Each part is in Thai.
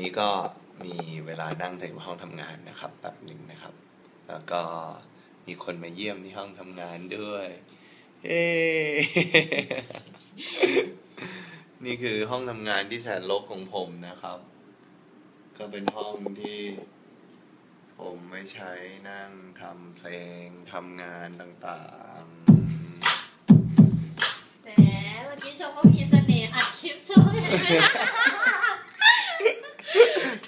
นี้ก็มีเวลานั่งในห้องทำงานนะครับแป๊บหนึ่งนะครับ แล้วก็มีคนมาเยี่ยมที่ห้องทำงานด้วยเฮ้นี่คือห้องทำงานที่แสนรกของผมนะครับ ก็เป็นห้องที่ผมไม่ใช้นั่งทำเพลงทำงานต่างๆ แหมเมื่อกี้ชมว่ามีเสน่ห์อัดคลิปชมเลย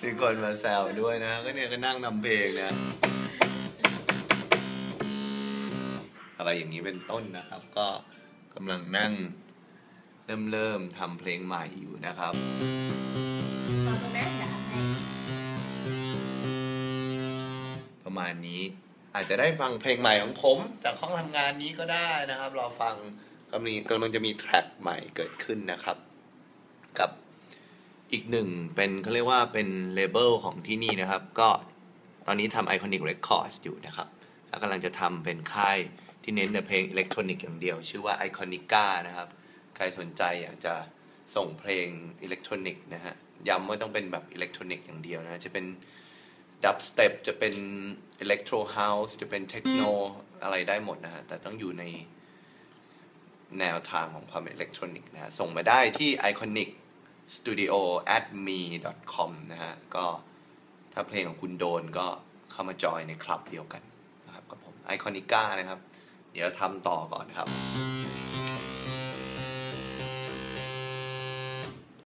มีคนมาแซวด้วยนะ ก็เนี่ยก็นั่งทำเพลงนะ อะไรอย่างนี้เป็นต้นนะครับ ก็กำลังนั่ง เริ่มเริ่มทำเพลงใหม่อยู่นะครับ ตอนตรงนั้นด่าให้ประมาณนี้อาจจะได้ฟังเพลงใหม่ของผม จากห้องทำงานนี้ก็ได้นะครับ รอฟังกำลังกำลังจะมีแทร็กใหม่เกิดขึ้นนะครับ กับ อีกหนึ่งเป็นเขาเรียกว่าเป็นเลเบลของที่นี่นะครับ ก็ตอนนี้ทำ Iconic Records อยู่นะครับ แล้วกำลังจะทำเป็นค่ายที่เน้นแต่เพลงอิเล็กทรอนิกส์อย่างเดียว ชื่อว่า Iconica นะครับ ใครสนใจอยากจะส่งเพลงอิเล็กทรอนิกส์นะฮะ ย้ำว่าต้องเป็นแบบอิเล็กทรอนิกส์อย่างเดียวนะ จะเป็นดับสเต็ปจะเป็นอิเล็กโทรเฮาส์จะเป็นเทคโนอะไรได้หมดนะฮะ แต่ต้องอยู่ในแนวทางของความอิเล็กทรอนิกส์นะฮะ ส่งมาได้ที่ iconic studio at me com นะฮะ ก็ถ้าเพลงของคุณโดนก็เข้ามาจอยในคลับเดียวกันนะครับกับผมไอคอนิก้านะครับ เดี๋ยวทำต่อก่อนครับ